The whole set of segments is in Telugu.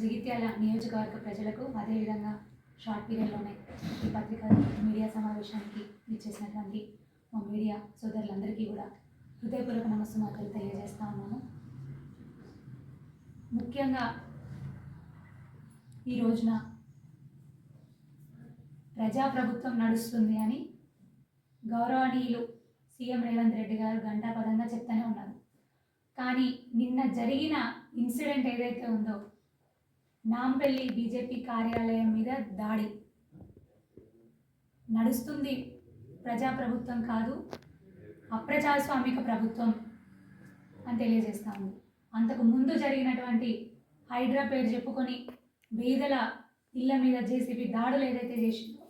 జగిత్యాల నియోజకవర్గ ప్రజలకు అదేవిధంగా షార్ట్ పీరియడ్లోనే ఈ పత్రిక మీడియా సమావేశానికి ఇచ్చేసినటువంటి మా మీడియా సోదరులందరికీ కూడా హృదయపూర్వక నమస్సుమాతలు తెలియజేస్తా ఉన్నాను. ముఖ్యంగా ఈ రోజున ప్రజాప్రభుత్వం నడుస్తుంది అని గౌరవనీయులు సీఎం రేవంత్ రెడ్డి గారు గంటాపదంగా చెప్తూనే ఉన్నారు. కానీ నిన్న జరిగిన ఇన్సిడెంట్ ఏదైతే ఉందో నాంపల్లి బీజేపీ కార్యాలయం మీద దాడి. నడుస్తుంది ప్రజాప్రభుత్వం కాదు అప్రజాస్వామిక ప్రభుత్వం అని తెలియజేస్తాము. అంతకు ముందు జరిగినటువంటి హైడ్రా పేరు చెప్పుకొని బీదల ఇళ్ళ మీద జేసీబీ దాడులు ఏదైతే చేసిందో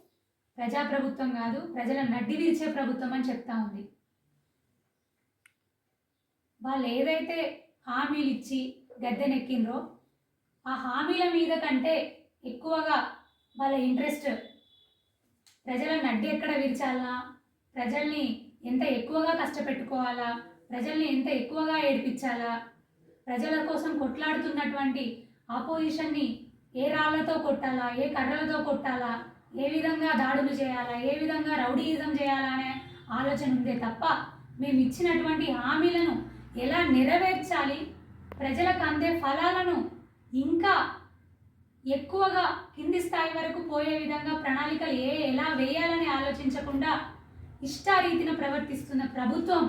ప్రజాప్రభుత్వం కాదు ప్రజల నడ్డి విరిచే ప్రభుత్వం అని చెప్తా ఉంది. వాళ్ళు ఏదైతే హామీలు ఇచ్చి గద్దెనెక్కిండ్రో ఆ హామీల మీద కంటే ఎక్కువగా వాళ్ళ ఇంట్రెస్ట్ ప్రజల నడ్డి ఎక్కడ విరిచాలా? ప్రజల్ని ఎంత ఎక్కువగా కష్టపెట్టుకోవాలా? ప్రజల్ని ఎంత ఎక్కువగా ఏడిపించాలా? ప్రజల కోసం కొట్లాడుతున్నటువంటి ఆపోజిషన్ని ఏ రాళ్ళతో కొట్టాలా? ఏ కర్రలతో కొట్టాలా? ఏ విధంగా దాడులు చేయాలా? ఏ విధంగా రౌడీయిజం చేయాలా అనే ఆలోచన ఉందే తప్ప మేము ఇచ్చినటువంటి హామీలను ఎలా నెరవేర్చాలి? ప్రజలకు అందే ఫలాలను ఇంకా ఎక్కువగా కింది స్థాయి వరకు పోయే విధంగా ప్రణాళికలు ఏ ఎలా వేయాలని ఆలోచించకుండా ఇష్టారీతిన ప్రవర్తిస్తున్న ప్రభుత్వం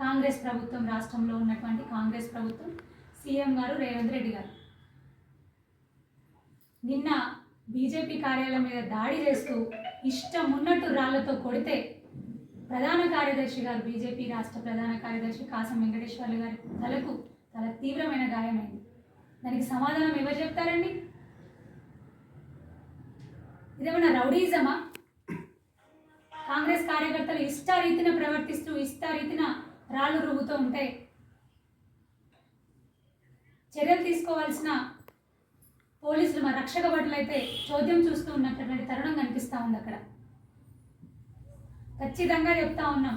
కాంగ్రెస్ ప్రభుత్వం రాష్ట్రంలో ఉన్నటువంటి కాంగ్రెస్ ప్రభుత్వం సీఎం గారు రేవంత్ రెడ్డి గారు. నిన్న బీజేపీ కార్యాలయం మీద దాడి చేస్తూ ఇష్టం ఉన్నట్టు రాళ్ళతో కొడితే ప్రధాన కార్యదర్శి గారు బీజేపీ రాష్ట్ర ప్రధాన కార్యదర్శి కాసం వెంకటేశ్వర్లు గారి తలకు చాలా తీవ్రమైన గాయమైంది. దానికి సమాధానం ఎవరు చెప్తారండి? ఇదేమన్నా రౌడీజమా? కాంగ్రెస్ కార్యకర్తలు ఇష్టారీతిన ప్రవర్తిస్తూ ఇష్టారీతిన రాళ్ళు రుగుతూ ఉంటే చర్యలు తీసుకోవాల్సిన పోలీసులు మా రక్షక భటులైతే చోద్యం చూస్తూ ఉన్నటువంటి తరుణం కనిపిస్తూ ఉంది అక్కడ. ఖచ్చితంగా చెప్తా ఉన్నాం.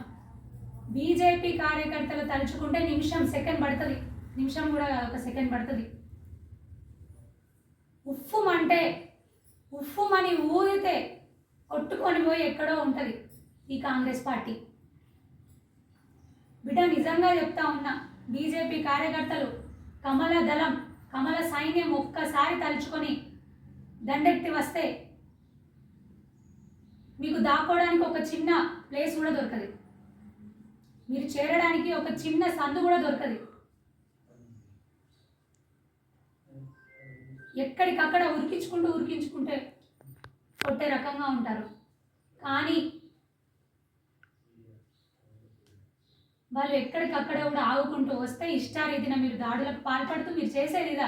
బీజేపీ కార్యకర్తలు తలుచుకుంటే నిమిషం సెకండ్ పడుతుంది. నిమిషం కూడా ఒక సెకండ్ పడుతుంది. ఉఫ్ఫుమంటే ఉఫ్ఫుమని ఊదితే కొట్టుకొని పోయి ఎక్కడో ఉంటుంది ఈ కాంగ్రెస్ పార్టీ. బిడ్డ నిజంగా చెప్తా ఉన్నా బీజేపీ కార్యకర్తలు కమల దళం కమల సైన్యం ఒక్కసారి తలుచుకొని దండెత్తి వస్తే మీకు దాక్కోవడానికి ఒక చిన్న ప్లేస్ కూడా దొరకదు. మీరు చేరడానికి ఒక చిన్న సందు కూడా దొరకదు. ఎక్కడికక్కడ ఉరికించుకుంటూ ఉరికించుకుంటే కొట్టే రకంగా ఉంటారు. కానీ వాళ్ళు ఎక్కడికక్కడ కూడా ఆగుకుంటూ వస్తే ఇష్టారీతిన మీరు దాడులకు పాల్పడుతూ మీరు చేసేది ఇదా?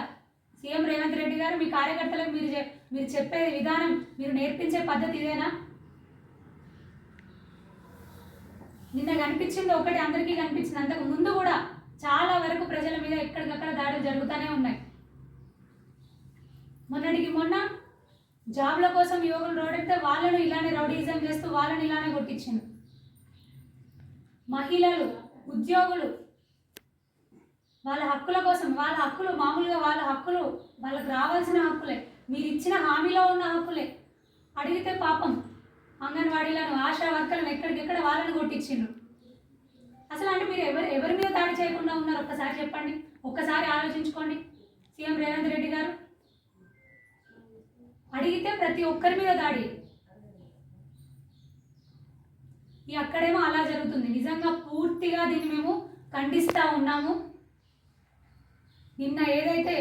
సీఎం రేవంత్ రెడ్డి గారు మీ కార్యకర్తలకు మీరు మీరు చెప్పే విధానం మీరు నేర్పించే పద్ధతి ఇదేనా? నిన్న కనిపించింది ఒకటి అందరికీ కనిపించింది. అంతకు ముందు కూడా చాలా వరకు ప్రజల మీద ఎక్కడికక్కడ దాడులు జరుగుతూనే ఉన్నాయి. మొన్నటికి మొన్న జాబ్ల కోసం యువకులు రోడెక్కితే వాళ్ళను ఇలానే రౌడీజం చేస్తూ వాళ్ళని ఇలానే కొట్టించింది మహిళలు ఉద్యోగులు వాళ్ళ హక్కుల కోసం వాళ్ళ హక్కులు మామూలుగా వాళ్ళ హక్కులు వాళ్ళకి రావాల్సిన హక్కులే. మీరు ఇచ్చిన హామీలో ఉన్న హక్కులే. అడిగితే పాపం అంగన్వాడీలను ఆశా వర్కర్లను ఎక్కడికెక్కడ వాళ్ళని కొట్టించిండ్రు. అసలు అంటే మీరు ఎవరు ఎవరి మీద దాడి చేయకుండా ఉన్నారు? ఒక్కసారి చెప్పండి. ఒక్కసారి ఆలోచించుకోండి. సీఎం రేవంత్ రెడ్డి గారు అడిగితే ప్రతి ఒక్కరి మీద దాడి. ఈ అక్కడేమో అలా జరుగుతుంది. నిజంగా పూర్తిగా దీన్ని మేము ఖండిస్తూ ఉన్నాము. నిన్న ఏదైతే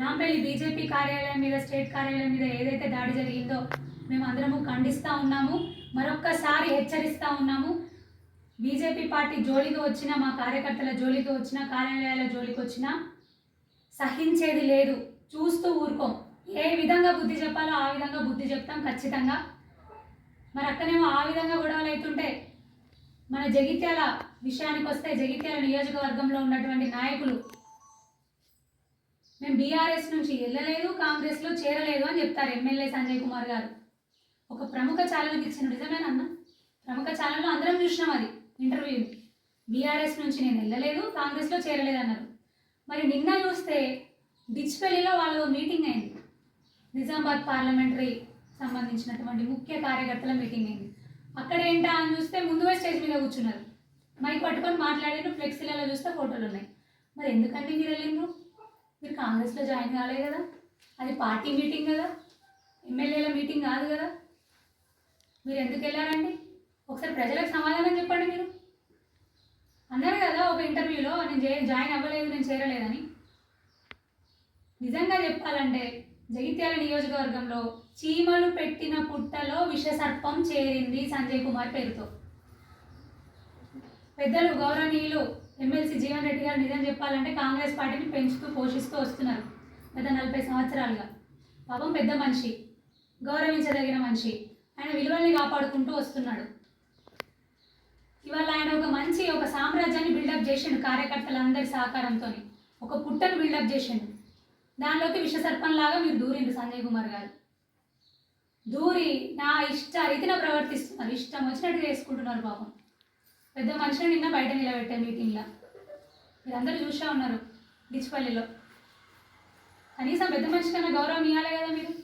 నాంపల్లి బీజేపీ కార్యాలయం మీద స్టేట్ కార్యాలయం మీద ఏదైతే దాడి జరిగిందో మేము అందరము ఖండిస్తూ ఉన్నాము. మరొక్కసారి హెచ్చరిస్తూ ఉన్నాము. బీజేపీ పార్టీ జోలికి వచ్చిన మా కార్యకర్తల జోలికి వచ్చిన కార్యాలయాల జోలికి వచ్చినా సహించేది లేదు. చూస్తూ ఊరుకోం. ఏ విధంగా బుద్ధి చెప్పాలో ఆ విధంగా బుద్ధి చెప్తాం ఖచ్చితంగా. మరి అక్కనేమో ఆ విధంగా గొడవలు అవుతుంటే మన జగిత్యాల విషయానికి వస్తే జగిత్యాల నియోజకవర్గంలో ఉన్నటువంటి నాయకులు మేము బీఆర్ఎస్ నుంచి వెళ్ళలేదు కాంగ్రెస్లో చేరలేదు అని చెప్తారు ఎమ్మెల్యే సంజయ్ కుమార్ గారు. ఒక ప్రముఖ ఛానల్కి ఇచ్చిన నిజమేనన్న ప్రముఖ ఛానల్లో అందరం చూసినాం అది ఇంటర్వ్యూ బీఆర్ఎస్ నుంచి నేను వెళ్ళలేదు కాంగ్రెస్లో చేరలేదు అన్నారు. మరి నిన్న చూస్తే డిచ్పల్లిలో వాళ్ళు మీటింగ్ అయింది. నిజామాబాద్ పార్లమెంటరీ సంబంధించినటువంటి ముఖ్య కార్యకర్తల మీటింగ్ అయింది. అక్కడ ఏంటా అని చూస్తే ముందుగా స్టేజ్ మీద కూర్చున్నారు. మైక్ పట్టుకొని మాట్లాడారు ఫ్లెక్సీలలో చూస్తే ఫోటోలు ఉన్నాయి. మరి ఎందుకండి మీరు వెళ్ళిండ్రు? మీరు కాంగ్రెస్లో జాయిన్ కాలేదు కదా? అది పార్టీ మీటింగ్ కదా? ఎమ్మెల్యేల మీటింగ్ కాదు కదా? మీరు ఎందుకు వెళ్ళారండి? ఒకసారి ప్రజలకు సమాధానం చెప్పండి మీరు. అన్నారు కదా ఒక ఇంటర్వ్యూలో నేను జాయిన్ అవ్వలేదు నేను చేరలేదని. నిజంగా చెప్పాలంటే జగిత్యాల నియోజకవర్గంలో చీమలు పెట్టిన పుట్టలో విషసర్పం చేరింది సంజయ్ కుమార్ పేరుతో. పెద్దలు గౌరవనీయులు ఎమ్మెల్సీ జీవన్ రెడ్డి గారు నిజం చెప్పాలంటే కాంగ్రెస్ పార్టీని పెంచుతూ పోషిస్తూ వస్తున్నారు గత నలభై సంవత్సరాలుగా. పాపం పెద్ద మనిషి గౌరవించదగిన మనిషి. ఆయన విలువల్ని కాపాడుకుంటూ వస్తున్నాడు. ఇవాళ ఆయన ఒక మంచి ఒక సామ్రాజ్యాన్ని బిల్డప్ చేసిండు కార్యకర్తలందరి సహకారంతో ఒక పుట్టను బిల్డప్ చేసిండు. దానిలోకి విషసర్పంలాగా మీరు దూరిండు సంజయ్ కుమార్ గారు. దూరి నా ఇష్ట రీతిన ప్రవర్తిస్తున్నారు. ఇష్టం వచ్చినట్టు చేసుకుంటున్నారు పాపం. పెద్ద మనిషిని నిన్న బయట నిలబెట్టారు మీటింగ్లో. మీరందరూ చూసే ఉన్నారు డిచ్పల్లిలో. కనీసం పెద్ద మనిషి కన్నా గౌరవం ఇవ్వాలి కదా మీరు.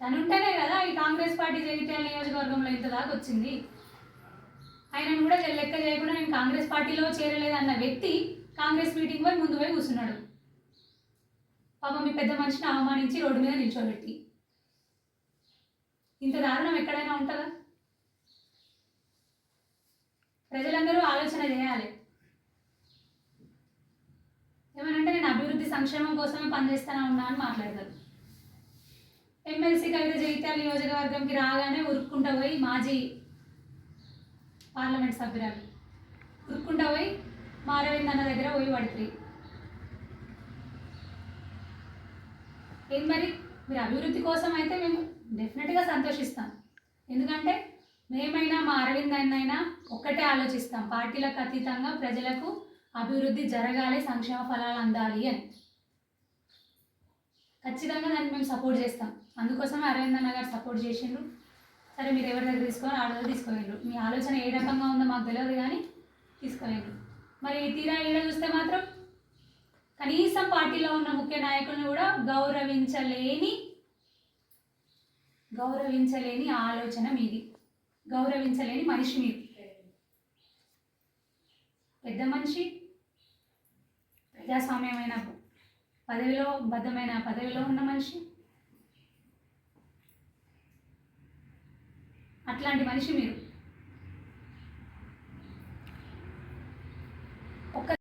తను ఉంటేనే కదా ఈ కాంగ్రెస్ పార్టీ జగిత్యాల నియోజకవర్గంలో ఇంత దాకా వచ్చింది. ఆయనను కూడా లెక్క చేయకుండా నేను కాంగ్రెస్ పార్టీలో చేరలేదన్న వ్యక్తి కాంగ్రెస్ మీటింగ్ పోయి ముందు పోయి కూర్చున్నాడు. పాపం మీ పెద్ద మనిషిని అవమానించి రోడ్డు మీద నిల్చోబెట్టి. ఇంత దారుణం ఎక్కడైనా ఉంటుందా? ప్రజలందరూ ఆలోచన చేయాలి. ఏమనంటే నేను అభివృద్ధి సంక్షేమం కోసమే పనిచేస్తానా ఉన్నా అని మాట్లాడతారు. ఎమ్మెల్సీ కవిత జగిత్యాల నియోజకవర్గంకి రాగానే ఉరుక్కుంటా పోయి మాజీ పార్లమెంట్ సభ్యురాలు. ఉరుక్కుంటా పోయి మారవింద్ అన్న దగ్గర పోయి పడుతుంది. ఏం మరి? మీరు అభివృద్ధి కోసం అయితే మేము డెఫినెట్గా సంతోషిస్తాం. ఎందుకంటే మేమైనా మా అరవింద్ అన్నైనా ఒక్కటే ఆలోచిస్తాం. పార్టీలకు అతీతంగా ప్రజలకు అభివృద్ధి జరగాలి సంక్షేమ ఫలాలు అందాలి అని. ఖచ్చితంగా దాన్ని మేము సపోర్ట్ చేస్తాం. అందుకోసమే అరవింద్ అన్న గారు సపోర్ట్ చేసిండ్రు. సరే మీరు ఎవరి దగ్గర తీసుకోవాలి ఆ దగ్గర తీసుకోలేరు మీ ఆలోచన ఏ రకంగా ఉందో మాకు తెలియదు కానీ తీసుకోలేరు మరి తీరా ఈడ చూస్తే మాత్రం కనీసం పార్టీలో ఉన్న ముఖ్య నాయకులను కూడా గౌరవించలేని గౌరవించలేని ఆలోచన మీది. గౌరవించలేని మనిషి మీరు పెద్ద మనిషి ప్రజాస్వామ్యమైన పదవిలో బద్ధమైన పదవిలో ఉన్న మనిషి. అట్లాంటి మనిషి మీరు.